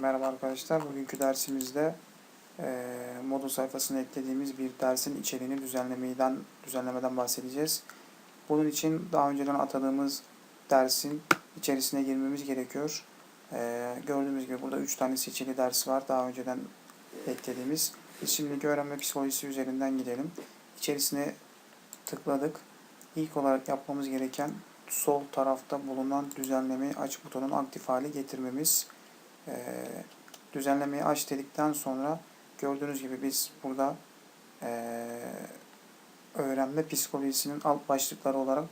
Merhaba arkadaşlar. Bugünkü dersimizde e, modul sayfasına eklediğimiz bir dersin içeriğini düzenlemeden düzenlemeden bahsedeceğiz. Bunun için daha önceden atadığımız dersin içerisine girmemiz gerekiyor. E, gördüğümüz gibi burada 3 tane seçili ders var. Daha önceden eklediğimiz. Biz şimdiki öğrenme psikolojisi üzerinden gidelim. İçerisine tıkladık. İlk olarak yapmamız gereken sol tarafta bulunan düzenlemeyi aç butonunu aktif hale getirmemiz. Ee, düzenlemeyi aç dedikten sonra gördüğünüz gibi biz burada ee, öğrenme psikolojisinin alt başlıkları olarak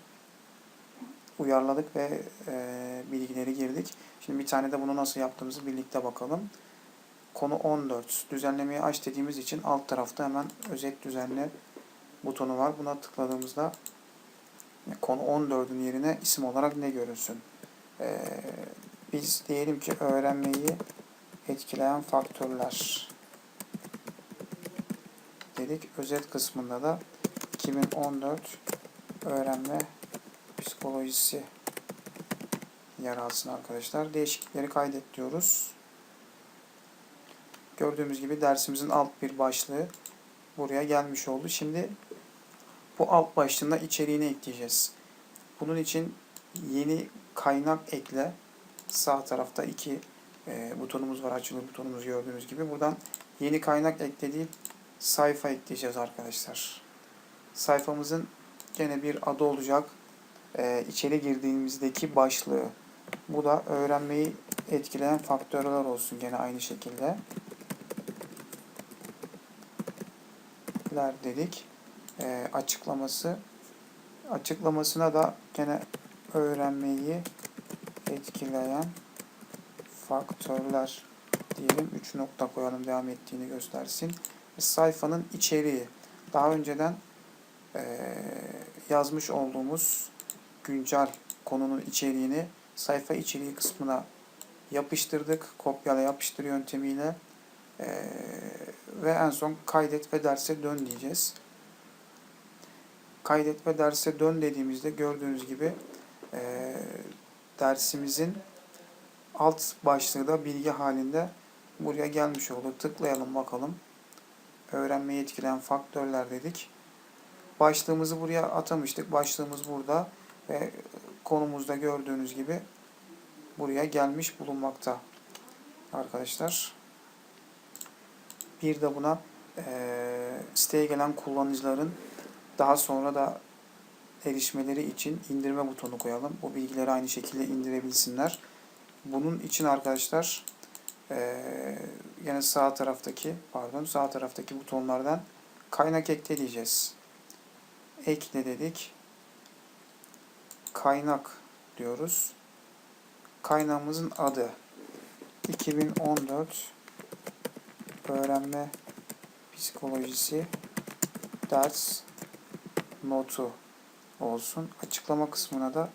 uyarladık ve ee, bilgileri girdik. Şimdi bir tane de bunu nasıl yaptığımızı birlikte bakalım. Konu 14. Düzenlemeyi aç dediğimiz için alt tarafta hemen özet düzenle butonu var. Buna tıkladığımızda konu 14'ün yerine isim olarak ne görünsün? Ee, biz diyelim ki öğrenmeyi etkileyen faktörler dedik. Özet kısmında da 2014 öğrenme psikolojisi yer alsın arkadaşlar. Değişiklikleri kaydet diyoruz. Gördüğümüz gibi dersimizin alt bir başlığı buraya gelmiş oldu. Şimdi bu alt başlığında içeriğini ekleyeceğiz. Bunun için yeni kaynak ekle sağ tarafta iki e, butonumuz var. Açılır butonumuz gördüğünüz gibi. Buradan yeni kaynak eklediği sayfa ekleyeceğiz arkadaşlar. Sayfamızın gene bir adı olacak. E, içeri girdiğimizdeki başlığı. Bu da öğrenmeyi etkileyen faktörler olsun gene aynı şekilde. dedik. E, açıklaması. Açıklamasına da gene öğrenmeyi etkileyen faktörler diyelim. 3 nokta koyalım devam ettiğini göstersin. Sayfanın içeriği. Daha önceden e, yazmış olduğumuz güncel konunun içeriğini sayfa içeriği kısmına yapıştırdık. Kopyala yapıştır yöntemiyle. E, ve en son kaydet ve derse dön diyeceğiz. Kaydet ve derse dön dediğimizde gördüğünüz gibi e, dersimizin alt başlığı da bilgi halinde buraya gelmiş oldu. Tıklayalım bakalım. Öğrenmeyi etkileyen faktörler dedik. Başlığımızı buraya atamıştık. Başlığımız burada ve konumuzda gördüğünüz gibi buraya gelmiş bulunmakta arkadaşlar. Bir de buna e, siteye gelen kullanıcıların daha sonra da erişmeleri için indirme butonu koyalım. Bu bilgileri aynı şekilde indirebilsinler. Bunun için arkadaşlar e, yine sağ taraftaki pardon sağ taraftaki butonlardan kaynak ekle diyeceğiz. Ekle dedik. Kaynak diyoruz. Kaynağımızın adı 2014 öğrenme psikolojisi ders notu olsun. Açıklama kısmına da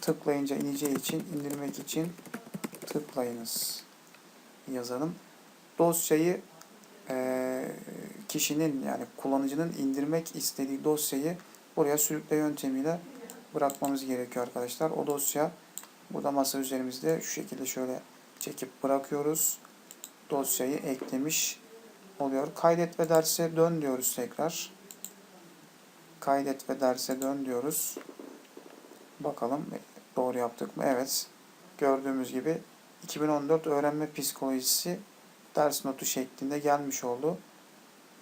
tıklayınca ineceği için indirmek için tıklayınız yazalım. Dosyayı e, kişinin yani kullanıcının indirmek istediği dosyayı buraya sürükle yöntemiyle bırakmamız gerekiyor arkadaşlar. O dosya burada masa üzerimizde şu şekilde şöyle çekip bırakıyoruz. Dosyayı eklemiş oluyor. Kaydet ve derse dön diyoruz tekrar. Kaydet ve derse dön diyoruz. Bakalım doğru yaptık mı? Evet. Gördüğümüz gibi 2014 öğrenme psikolojisi ders notu şeklinde gelmiş oldu.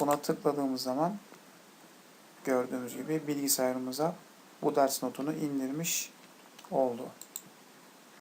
Buna tıkladığımız zaman gördüğümüz gibi bilgisayarımıza bu ders notunu indirmiş oldu.